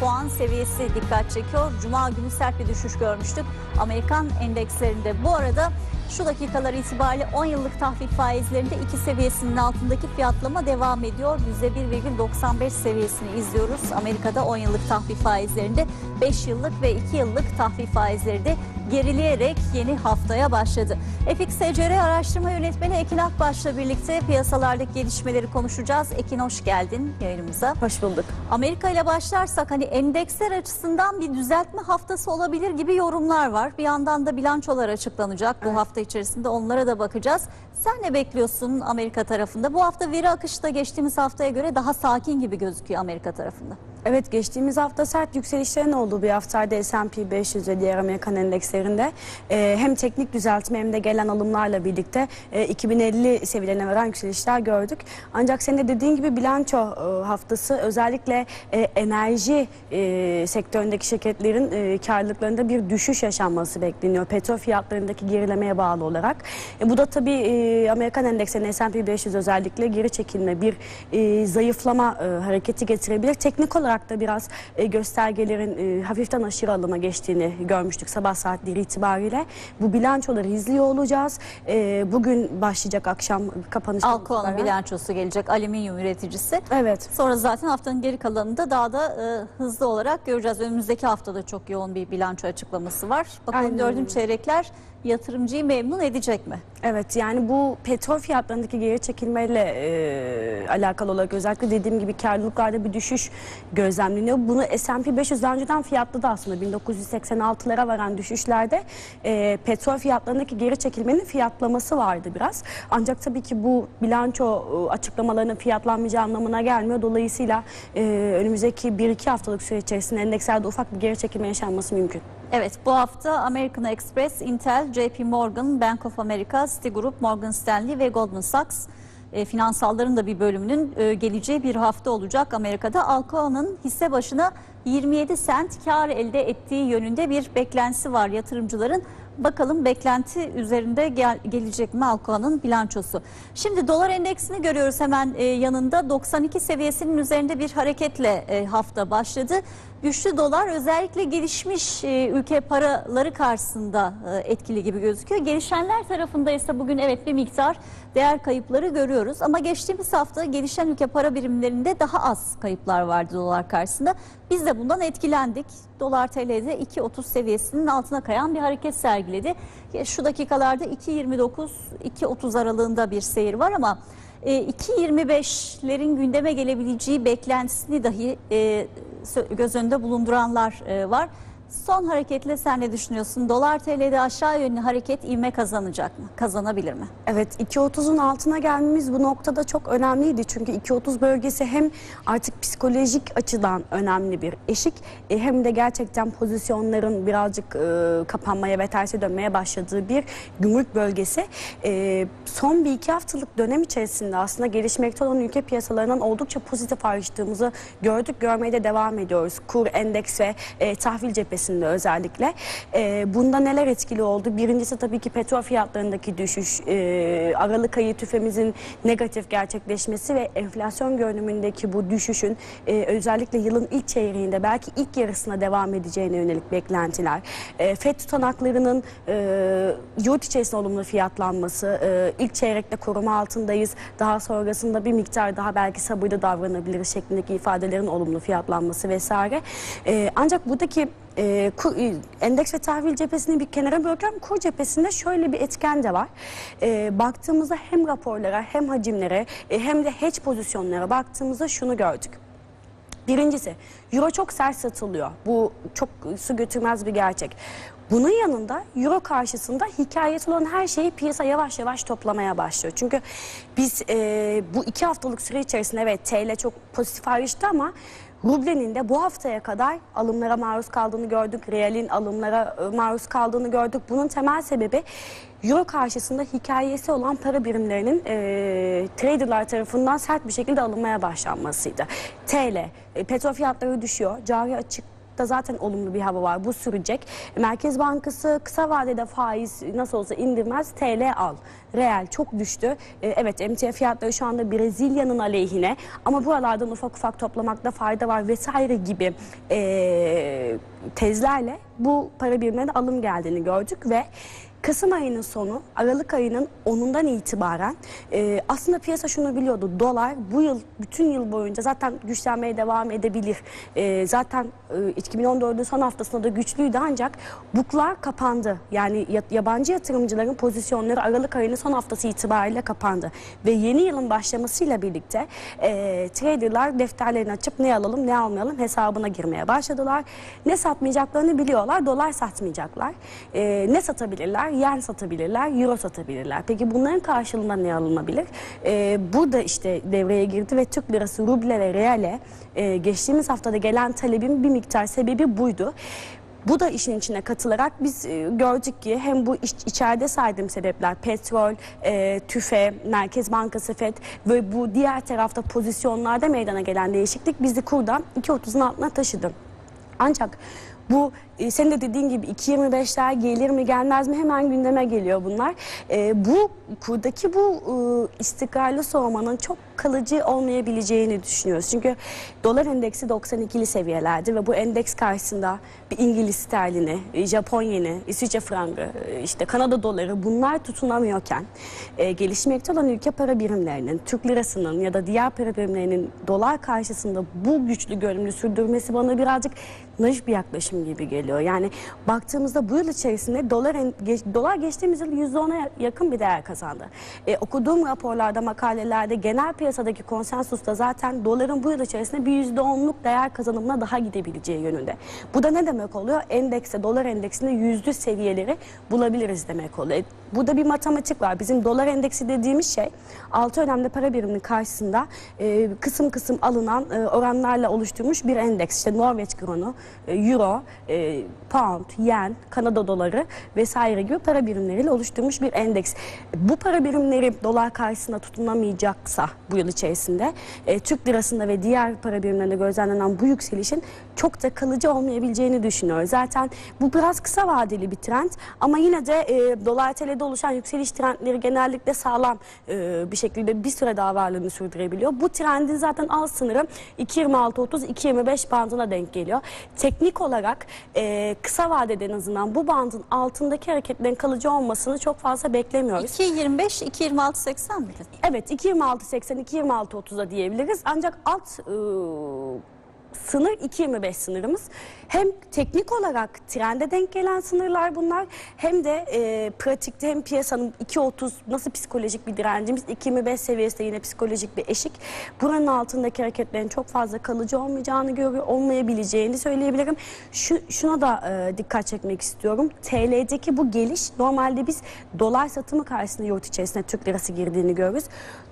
puan seviyesi dikkat çekiyor. Cuma günü sert bir düşüş görmüştük Amerikan endekslerinde. Bu arada şu dakikalar itibariyle 10 yıllık tahvil faizlerinde 2 seviyesinin altındaki fiyatlama devam ediyor. %1,95 seviyesini izliyoruz. Amerika'da 10 yıllık tahvil faizlerinde 5 yıllık ve 2 yıllık tahvil faizleri de gerileyerek yeni haftaya başladı. FXCR Araştırma Yönetmeni Ekin Akbaş'la birlikte piyasalardaki gelişmeleri konuşacağız. Ekin hoş geldin yayınımıza. Hoş bulduk. Amerika ile başlarsak hani endeksler açısından bir düzeltme haftası olabilir gibi yorumlar var. Bir yandan da bilançolar açıklanacak bu hafta içerisinde onlara da bakacağız. Sen ne bekliyorsun Amerika tarafında? Bu hafta veri akışı da geçtiğimiz haftaya göre daha sakin gibi gözüküyor Amerika tarafında. Evet geçtiğimiz hafta sert yükselişlerin olduğu bir haftaydı S&P 500 ve diğer Amerikan endekslerinde. Ee, hem teknik düzeltme hem de gelen alımlarla birlikte e, 2050 seviyelerine varan yükselişler gördük. Ancak senin de dediğin gibi bilanço e, haftası özellikle e, enerji e, sektöründeki şirketlerin e, karlılıklarında bir düşüş yaşanması bekleniyor. Petrol fiyatlarındaki gerilemeye bağlı olarak. E, bu da tabii e, Amerikan endekslerine S&P 500 özellikle geri çekilme, bir e, zayıflama e, hareketi getirebilir. Teknik olarak da biraz e, göstergelerin e, hafiften aşırı alıma geçtiğini görmüştük sabah saatleri itibariyle. Bu bilançoları izliyor olacağız. E, bugün başlayacak akşam kapanış. Alcoa'nın bilançosu gelecek alüminyum üreticisi. Evet. Sonra zaten haftanın geri kalanında daha da e, hızlı olarak göreceğiz. Önümüzdeki haftada çok yoğun bir bilanço açıklaması var. Bakalım Aynen dördüncü çeyrekler yatırımcıyı memnun edecek mi? Evet yani bu petrol fiyatlarındaki geri çekilmeyle e, alakalı olarak özellikle dediğim gibi karlılıklarda bir düşüş gözlemleniyor. Bunu S&P 500 daha önceden fiyatladı aslında 1986'lara varan düşüşlerde e, petrol fiyatlarındaki geri çekilmenin fiyatlaması vardı biraz. Ancak tabii ki bu bilanço e, açıklamalarının fiyatlanmayacağı anlamına gelmiyor. Dolayısıyla e, önümüzdeki 1-2 haftalık süre içerisinde endekslerde ufak bir geri çekilme yaşanması mümkün. Evet bu hafta American Express, Intel, JP Morgan, Bank of America, Citigroup, Morgan Stanley ve Goldman Sachs e, finansalların da bir bölümünün e, geleceği bir hafta olacak Amerika'da. Alcoa'nın hisse başına 27 sent kar elde ettiği yönünde bir beklentisi var yatırımcıların. Bakalım beklenti üzerinde gel- gelecek mi Alcoa'nın bilançosu. Şimdi dolar endeksini görüyoruz hemen e, yanında 92 seviyesinin üzerinde bir hareketle e, hafta başladı. Güçlü dolar özellikle gelişmiş e, ülke paraları karşısında e, etkili gibi gözüküyor. Gelişenler tarafında ise bugün evet bir miktar değer kayıpları görüyoruz. Ama geçtiğimiz hafta gelişen ülke para birimlerinde daha az kayıplar vardı dolar karşısında. Biz de bundan etkilendik. Dolar TL'de 2.30 seviyesinin altına kayan bir hareket sergiledi. Şu dakikalarda 2.29-2.30 aralığında bir seyir var ama e, 2.25'lerin gündeme gelebileceği beklentisini dahi e, göz önünde bulunduranlar e, var. Son hareketle sen ne düşünüyorsun? Dolar TL'de aşağı yönlü hareket ivme kazanacak mı? Kazanabilir mi? Evet 2.30'un altına gelmemiz bu noktada çok önemliydi. Çünkü 2.30 bölgesi hem artık psikolojik açıdan önemli bir eşik e, hem de gerçekten pozisyonların birazcık e, kapanmaya ve terse dönmeye başladığı bir gümrük bölgesi. E, son bir iki haftalık dönem içerisinde aslında gelişmekte olan ülke piyasalarından oldukça pozitif ayrıştığımızı gördük. Görmeye de devam ediyoruz. Kur, endeks ve tahvil cephesinde özellikle. E, bunda neler etkili oldu? Birincisi tabii ki petrol fiyatlarındaki düşüş, e, Aralık ayı tüfemizin negatif gerçekleşmesi ve enflasyon görünümündeki bu düşüşün e, özellikle yılın ilk çeyreğinde belki ilk yarısına devam edeceğine yönelik beklentiler. E, FED tutanaklarının e, yurt içerisinde olumlu fiyatlanması, e, ilk çeyrekte koruma altındayız, daha sonrasında bir miktar daha belki sabırlı davranabiliriz şeklindeki ifadelerin olumlu fiyatlanması vesaire. E, ancak buradaki e, kur- endeks ve tahvil cephesini bir kenara bırakıyorum. Kur cephesinde şöyle bir etken de var. E, baktığımızda hem raporlara hem hacimlere e, hem de hedge pozisyonlara baktığımızda şunu gördük. Birincisi, euro çok sert satılıyor. Bu çok su götürmez bir gerçek. Bunun yanında euro karşısında hikayesi olan her şeyi piyasa yavaş yavaş toplamaya başlıyor. Çünkü biz e, bu iki haftalık süre içerisinde evet TL çok pozitif ayrıştı ama Rublenin de bu haftaya kadar alımlara maruz kaldığını gördük. Realin alımlara e, maruz kaldığını gördük. Bunun temel sebebi Euro karşısında hikayesi olan para birimlerinin e, traderlar tarafından sert bir şekilde alınmaya başlanmasıydı. TL, e, petrol fiyatları düşüyor, cari açık Aralık'ta zaten olumlu bir hava var. Bu sürecek. Merkez Bankası kısa vadede faiz nasıl olsa indirmez. TL al. Reel çok düştü. E, evet emtia fiyatları şu anda Brezilya'nın aleyhine ama buralardan ufak ufak toplamakta fayda var vesaire gibi e, tezlerle bu para birimlerine alım geldiğini gördük ve Kasım ayının sonu, Aralık ayının 10'undan itibaren e, aslında piyasa şunu biliyordu. Dolar bu yıl, bütün yıl boyunca zaten güçlenmeye devam edebilir. E, zaten e, 2014'ün son haftasında da güçlüydü ancak buklar kapandı. Yani ya- yabancı yatırımcıların pozisyonları Aralık ayının son haftası itibariyle kapandı. Ve yeni yılın başlamasıyla birlikte e, traderlar defterlerini açıp ne alalım ne almayalım hesabına girmeye başladılar. Ne satmayacaklarını biliyorlar. Dolar satmayacaklar. E, ne satabilirler? Yen satabilirler, euro satabilirler. Peki bunların karşılığında ne alınabilir? E, burada işte devreye girdi ve Türk lirası, ruble ve reale e, geçtiğimiz haftada gelen talebin bir miktar sebebi buydu. Bu da işin içine katılarak biz e, gördük ki hem bu iç, içeride saydığım sebepler petrol, e, tüfe, Merkez Bankası FED ve bu diğer tarafta pozisyonlarda meydana gelen değişiklik bizi kurdan 2.30'un altına taşıdı. Ancak bu e, senin de dediğin gibi 2.25'ler gelir mi gelmez mi hemen gündeme geliyor bunlar. E, bu kurdaki bu e, istikrarlı soğumanın çok kalıcı olmayabileceğini düşünüyoruz. Çünkü dolar endeksi 92'li seviyelerde ve bu endeks karşısında bir İngiliz sterlini, e, Japon yeni, İsviçre frangı, e, işte Kanada doları bunlar tutunamıyorken e, gelişmekte olan ülke para birimlerinin, Türk lirasının ya da diğer para birimlerinin dolar karşısında bu güçlü görünümü sürdürmesi bana birazcık naif bir yaklaşım gibi geliyor. Yani baktığımızda bu yıl içerisinde dolar geç- dolar geçtiğimiz yıl %10'a yakın bir değer kazandı. E, okuduğum raporlarda, makalelerde genel piyasadaki konsensusta zaten doların bu yıl içerisinde bir %10'luk değer kazanımına daha gidebileceği yönünde. Bu da ne demek oluyor? Endekse, dolar endeksinde yüzlü seviyeleri bulabiliriz demek oluyor. E, Burada bir matematik var. Bizim dolar endeksi dediğimiz şey altı önemli para biriminin karşısında e, kısım kısım alınan e, oranlarla oluşturmuş bir endeks. İşte Norveç kronu, e, euro, e, pound, yen, Kanada doları vesaire gibi para birimleriyle oluşturmuş bir endeks. Bu para birimleri dolar karşısında tutunamayacaksa bu yıl içerisinde e, Türk lirasında ve diğer para birimlerinde gözlemlenen bu yükselişin çok da kalıcı olmayabileceğini düşünüyoruz. Zaten bu biraz kısa vadeli bir trend ama yine de e, dolar TL'de oluşan yükseliş trendleri genellikle sağlam e, bir şekilde bir süre daha varlığını sürdürebiliyor. Bu trendin zaten alt sınırı 2.26-30-2.25 bandına denk geliyor. Teknik olarak e, kısa vadede en azından bu bandın altındaki hareketlerin kalıcı olmasını çok fazla beklemiyoruz. 2.25, 2.26.80 miydi? Evet 2.26.80, 2.26.30'da diyebiliriz. Ancak alt e, sınır 2.25 sınırımız. Hem teknik olarak trende denk gelen sınırlar bunlar hem de e, pratikte hem piyasanın 2.30 nasıl psikolojik bir direncimiz 2.25 seviyesinde yine psikolojik bir eşik. Buranın altındaki hareketlerin çok fazla kalıcı olmayacağını görüyor, olmayabileceğini söyleyebilirim. Şu, şuna da e, dikkat çekmek istiyorum. TL'deki bu geliş normalde biz dolar satımı karşısında yurt içerisinde Türk lirası girdiğini görürüz.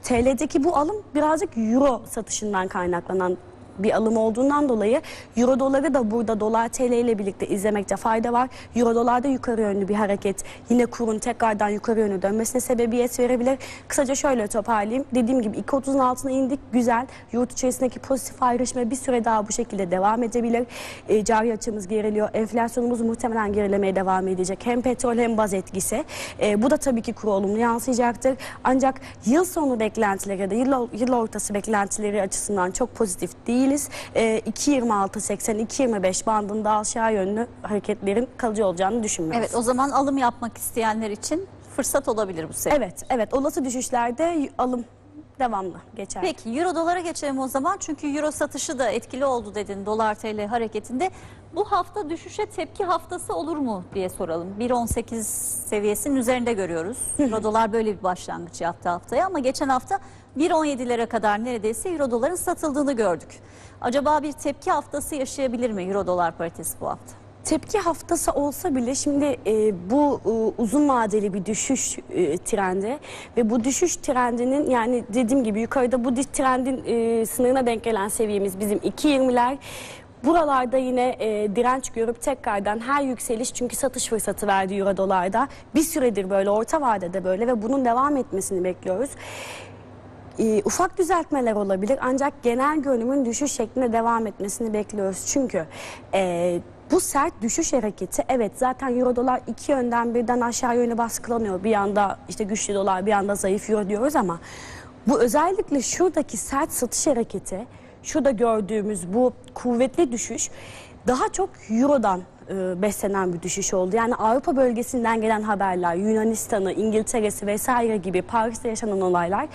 TL'deki bu alım birazcık euro satışından kaynaklanan bir alım olduğundan dolayı euro doları da burada dolar TL ile birlikte izlemekte fayda var. Euro dolarda yukarı yönlü bir hareket yine kurun tekrardan yukarı yönlü dönmesine sebebiyet verebilir. Kısaca şöyle toparlayayım. Dediğim gibi 2.30'un altına indik güzel. Yurt içerisindeki pozitif ayrışma bir süre daha bu şekilde devam edebilir. E, cari açımız geriliyor. Enflasyonumuz muhtemelen gerilemeye devam edecek. Hem petrol hem baz etkisi. E, bu da tabii ki kuru olumlu yansıyacaktır. Ancak yıl sonu beklentileri da yıl, yıl ortası beklentileri açısından çok pozitif değiliz. E, 2.26-80, 2.25 bandında aşağı yönlü hareketlerin kalıcı olacağını düşünmüyoruz. Evet o zaman alım yapmak isteyenler için fırsat olabilir bu sefer. Evet, evet. Olası düşüşlerde alım devamlı geçer. Peki euro dolara geçelim o zaman. Çünkü euro satışı da etkili oldu dedin dolar TL hareketinde. Bu hafta düşüşe tepki haftası olur mu diye soralım. 1.18 seviyesinin üzerinde görüyoruz. Euro dolar böyle bir başlangıç yaptı haftaya ama geçen hafta 1.17'lere kadar neredeyse euro doların satıldığını gördük. Acaba bir tepki haftası yaşayabilir mi euro dolar paritesi bu hafta? Tepki haftası olsa bile şimdi e, bu e, uzun vadeli bir düşüş e, trendi ve bu düşüş trendinin yani dediğim gibi yukarıda bu di- trendin e, sınırına denk gelen seviyemiz bizim 2.20'ler. Buralarda yine e, direnç görüp tekrardan her yükseliş çünkü satış fırsatı verdi euro dolarda. Bir süredir böyle orta vadede böyle ve bunun devam etmesini bekliyoruz. Ee, ufak düzeltmeler olabilir ancak genel görünümün düşüş şeklinde devam etmesini bekliyoruz. Çünkü e, bu sert düşüş hareketi evet zaten euro dolar iki yönden birden aşağı yönü baskılanıyor. Bir yanda işte güçlü dolar bir yanda zayıf euro diyoruz ama bu özellikle şuradaki sert satış hareketi şurada gördüğümüz bu kuvvetli düşüş daha çok eurodan e, beslenen bir düşüş oldu. Yani Avrupa bölgesinden gelen haberler, Yunanistan'ı, İngiltere'si vesaire gibi Paris'te yaşanan olaylar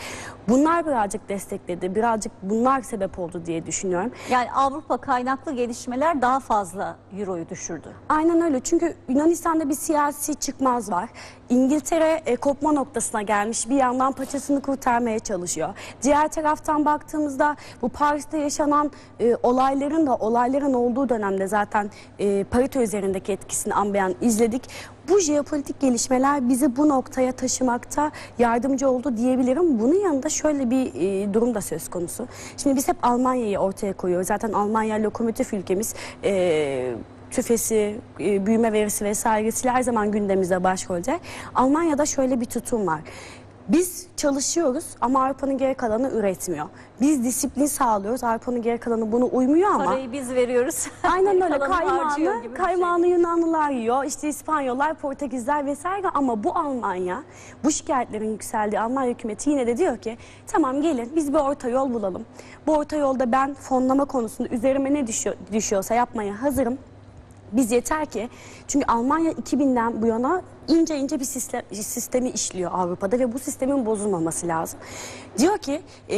bunlar birazcık destekledi. Birazcık bunlar sebep oldu diye düşünüyorum. Yani Avrupa kaynaklı gelişmeler daha fazla euroyu düşürdü. Aynen öyle çünkü Yunanistan'da bir siyasi çıkmaz var. İngiltere e, kopma noktasına gelmiş bir yandan paçasını kurtarmaya çalışıyor. Diğer taraftan baktığımızda bu Paris'te yaşanan e, olayların da olayların olduğu dönemde zaten e, parite üzerindeki etkisini ambeyan izledik. Bu jeopolitik gelişmeler bizi bu noktaya taşımakta yardımcı oldu diyebilirim. Bunun yanında şöyle bir e, durum da söz konusu. Şimdi biz hep Almanya'yı ortaya koyuyoruz. Zaten Almanya lokomotif ülkemiz. E, tüfesi, e, büyüme verisi vesairesiyle her zaman gündemimizde başrolde. Almanya'da şöyle bir tutum var. Biz çalışıyoruz ama Avrupa'nın geri kalanı üretmiyor. Biz disiplin sağlıyoruz. Avrupa'nın geri kalanı bunu uymuyor ama Parayı biz veriyoruz. Aynen öyle kaymağını, şey. kaymağını Yunanlılar yiyor, işte İspanyollar, Portekizler vesaire ama bu Almanya, bu şikayetlerin yükseldiği Almanya hükümeti yine de diyor ki tamam gelin biz bir orta yol bulalım. Bu orta yolda ben fonlama konusunda üzerime ne düşüyor, düşüyorsa yapmaya hazırım. Biz yeter ki çünkü Almanya 2000'den bu yana ince ince bir sistem, sistemi işliyor Avrupa'da ve bu sistemin bozulmaması lazım. Diyor ki e,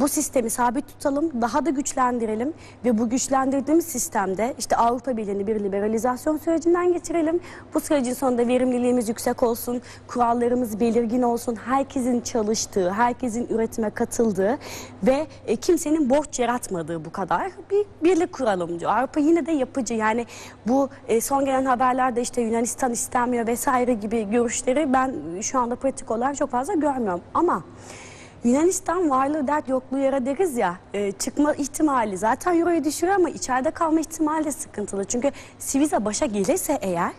bu sistemi sabit tutalım, daha da güçlendirelim ve bu güçlendirdiğimiz sistemde işte Avrupa Birliği'ni bir liberalizasyon sürecinden geçirelim. Bu sürecin sonunda verimliliğimiz yüksek olsun, kurallarımız belirgin olsun, herkesin çalıştığı, herkesin üretime katıldığı ve e, kimsenin borç yaratmadığı bu kadar bir birlik kuralım diyor. Avrupa yine de yapıcı yani bu e, son gelen haberlerde işte Yunanistan istemiyor vesaire gibi görüşleri ben şu anda pratik olarak çok fazla görmüyorum ama Yunanistan varlığı dert yokluğu yara deriz ya e, çıkma ihtimali zaten euroyu düşürüyor ama içeride kalma ihtimali de sıkıntılı. Çünkü Siviz'a başa gelirse eğer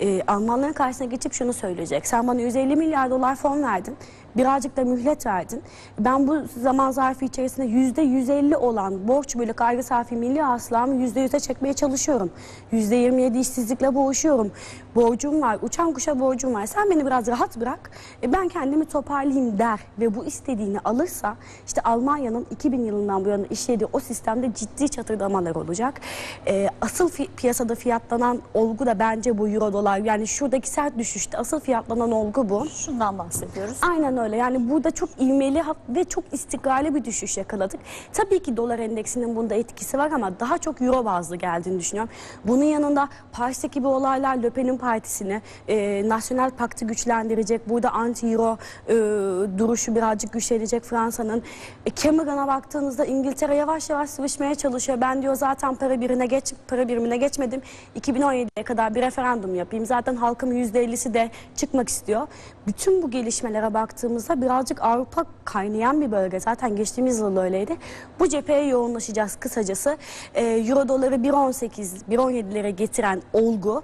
e, Almanların karşısına geçip şunu söyleyecek. Sen bana 150 milyar dolar fon verdin. Birazcık da mühlet verdin. Ben bu zaman zarfı içerisinde yüzde 150 olan borç bölü gayri safi milli hasılamı yüzde yüze çekmeye çalışıyorum. Yüzde 27 işsizlikle boğuşuyorum. Borcum var, uçan kuşa borcum var. Sen beni biraz rahat bırak. E, ben kendimi toparlayayım der ve bu istediğini alırsa işte Almanya'nın 2000 yılından bu yana işlediği o sistemde ciddi çatırdamalar olacak. E, asıl fi- piyasada fiyatlanan olgu da bence bu euro dolar. Yani şuradaki sert düşüşte asıl fiyatlanan olgu bu. Şundan bahsediyoruz. Aynen öyle. Yani burada çok ivmeli ve çok istikrarlı bir düşüş yakaladık. Tabii ki dolar endeksinin bunda etkisi var ama daha çok euro bazlı geldiğini düşünüyorum. Bunun yanında Paris'teki gibi olaylar Le Pen'in partisini, e, Nasyonel Pakt'ı güçlendirecek. Burada anti-euro e, duruşu birazcık güçlenecek Fransa'nın. E, Cameron'a baktığınızda İngiltere yavaş yavaş sıvışmaya çalışıyor. Ben diyor zaten para birine geç para birimine geçmedim. 2017'ye kadar bir referandum yapayım. Zaten halkım %50'si de çıkmak istiyor. Bütün bu gelişmelere baktığımızda birazcık Avrupa kaynayan bir bölge. Zaten geçtiğimiz yıl öyleydi. Bu cepheye yoğunlaşacağız kısacası. E, Euro doları 1.18, 1.17'lere getiren olgu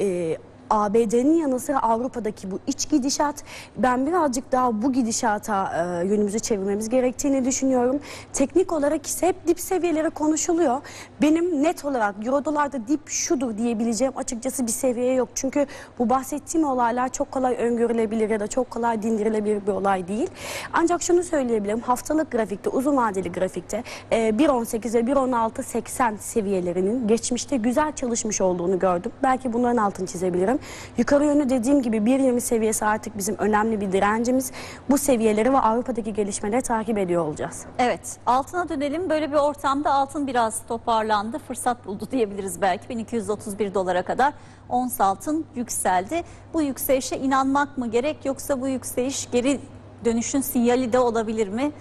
e, ABD'nin yanı sıra Avrupa'daki bu iç gidişat ben birazcık daha bu gidişata e, yönümüzü çevirmemiz gerektiğini düşünüyorum. Teknik olarak ise hep dip seviyeleri konuşuluyor. Benim net olarak euro dolarda dip şudur diyebileceğim açıkçası bir seviye yok. Çünkü bu bahsettiğim olaylar çok kolay öngörülebilir ya da çok kolay dindirilebilir bir olay değil. Ancak şunu söyleyebilirim haftalık grafikte uzun vadeli grafikte e, 1.18 ve 1.16.80 seviyelerinin geçmişte güzel çalışmış olduğunu gördüm. Belki bunların altını çizebilirim. Yukarı yönlü dediğim gibi 1.20 seviyesi artık bizim önemli bir direncimiz. Bu seviyeleri ve Avrupa'daki gelişmeleri takip ediyor olacağız. Evet, altına dönelim. Böyle bir ortamda altın biraz toparlandı, fırsat buldu diyebiliriz belki. 1231 dolara kadar ons altın yükseldi. Bu yükselişe inanmak mı gerek yoksa bu yükseliş geri dönüşün sinyali de olabilir mi?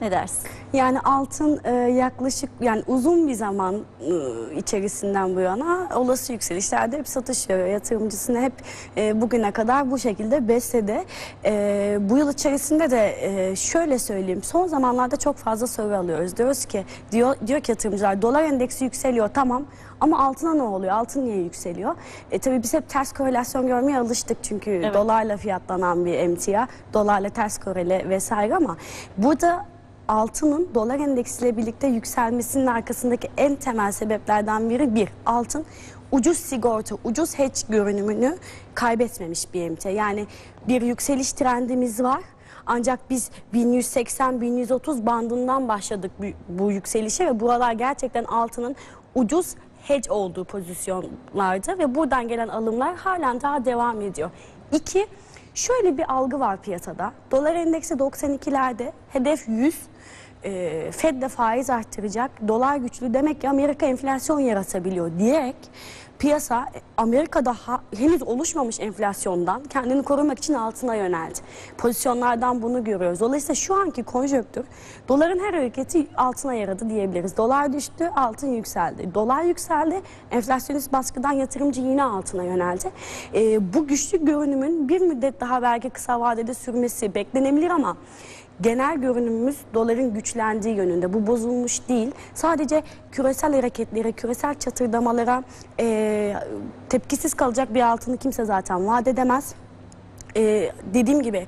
Ne dersin? Yani altın e, yaklaşık yani uzun bir zaman e, içerisinden bu yana olası yükselişlerde hep satış. Yatırımcısını hep e, bugüne kadar bu şekilde besledi. E, bu yıl içerisinde de e, şöyle söyleyeyim. Son zamanlarda çok fazla soru alıyoruz. Diyoruz ki diyor diyor ki yatırımcılar dolar endeksi yükseliyor tamam Ama altına ne oluyor? Altın niye yükseliyor? E, tabii biz hep ters korelasyon görmeye alıştık çünkü Evet. dolarla fiyatlanan bir emtia, dolarla ters korele vesaire ama burada altının dolar endeksiyle birlikte yükselmesinin arkasındaki en temel sebeplerden biri bir, altın ucuz sigorta, ucuz hedge görünümünü kaybetmemiş bir emtia. Yani bir yükseliş trendimiz var. Ancak biz 1180-1130 bandından başladık bu, yükselişe ve buralar gerçekten altının ucuz hedge olduğu pozisyonlarda ve buradan gelen alımlar halen daha devam ediyor. İki, şöyle bir algı var piyasada. Dolar endeksi 92'lerde, hedef 100. E, Fed de faiz arttıracak, dolar güçlü demek ki Amerika enflasyon yaratabiliyor diyerek piyasa Amerika'da ha- henüz oluşmamış enflasyondan kendini korumak için altına yöneldi. Pozisyonlardan bunu görüyoruz. Dolayısıyla şu anki konjöktür doların her hareketi altına yaradı diyebiliriz. Dolar düştü, altın yükseldi. Dolar yükseldi, enflasyonist baskıdan yatırımcı yine altına yöneldi. E, bu güçlü görünümün bir müddet daha belki kısa vadede sürmesi beklenebilir ama genel görünümümüz doların güçlendiği yönünde. Bu bozulmuş değil. Sadece küresel hareketlere, küresel çatırdamalara eee, tepkisiz kalacak bir altını kimse zaten vaat edemez. Ee, dediğim gibi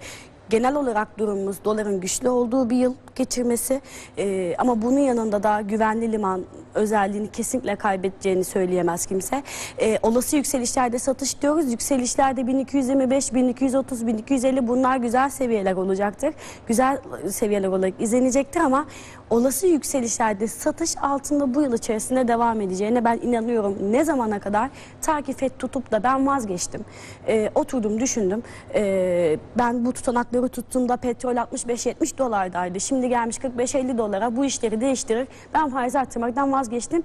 genel olarak durumumuz doların güçlü olduğu bir yıl geçirmesi Ee, ama bunun yanında da güvenli liman özelliğini kesinlikle kaybedeceğini söyleyemez kimse. Ee, olası yükselişlerde satış diyoruz. Yükselişlerde 1225, 1230, 1250 bunlar güzel seviyeler olacaktır. Güzel seviyeler olarak izlenecektir ama olası yükselişlerde satış altında bu yıl içerisinde devam edeceğine ben inanıyorum. Ne zamana kadar takip et tutup da ben vazgeçtim. Ee, oturdum düşündüm. Ee, ben bu tutanakları tuttuğumda petrol 65-70 dolardaydı. Şimdi gelmiş 45-50 dolara bu işleri değiştirir. Ben faiz arttırmaktan vazgeçtim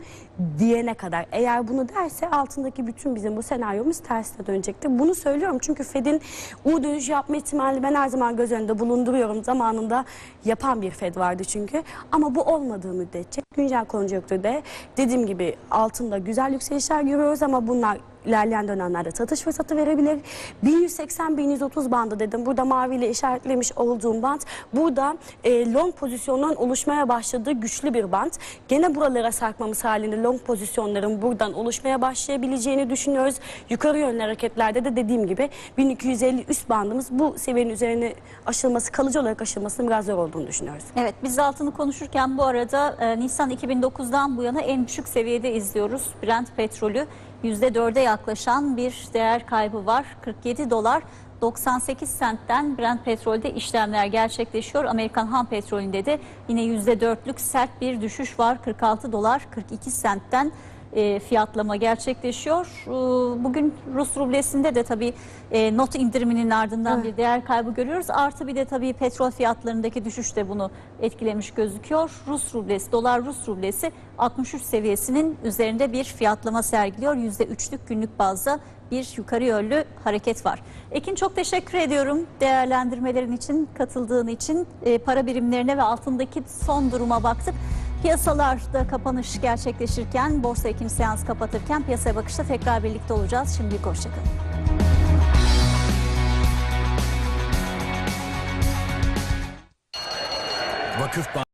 diyene kadar. Eğer bunu derse altındaki bütün bizim bu senaryomuz tersine dönecektir. Bunu söylüyorum çünkü Fed'in U dönüş yapma ihtimalini ben her zaman göz önünde bulunduruyorum. Zamanında yapan bir Fed vardı çünkü. Ama bu olmadığı müddetçe güncel konjonktürde dediğim gibi altında güzel yükselişler görüyoruz ama bunlar ilerleyen dönemlerde satış fırsatı verebilir. 1180-1130 bandı dedim. Burada maviyle işaretlemiş olduğum band. Burada e, long pozisyonların oluşmaya başladığı güçlü bir band. Gene buralara sarkmamız halinde long pozisyonların buradan oluşmaya başlayabileceğini düşünüyoruz. Yukarı yönlü hareketlerde de dediğim gibi 1250 üst bandımız bu seviyenin üzerine aşılması, kalıcı olarak aşılmasının biraz zor olduğunu düşünüyoruz. Evet biz altını konuşurken bu arada e, Nisan 2009'dan bu yana en düşük seviyede izliyoruz. Brent petrolü %4'e yaklaşan bir değer kaybı var. 47 dolar 98 sentten Brent petrolde işlemler gerçekleşiyor. Amerikan ham petrolünde de yine %4'lük sert bir düşüş var. 46 dolar 42 sentten e, fiyatlama gerçekleşiyor. E, Bugün Rus rublesinde de tabii e, not indiriminin ardından bir değer kaybı görüyoruz. Artı bir de tabii petrol fiyatlarındaki düşüş de bunu etkilemiş gözüküyor. Rus rublesi, dolar Rus rublesi 63 seviyesinin üzerinde bir fiyatlama sergiliyor. %3'lük günlük bazda bir yukarı yönlü hareket var. Ekin çok teşekkür ediyorum değerlendirmelerin için, katıldığın için. E, para birimlerine ve altındaki son duruma baktık. Piyasalarda kapanış gerçekleşirken, borsa ikinci seans kapatırken piyasaya bakışta tekrar birlikte olacağız. Şimdilik hoşçakalın. Vakıfbank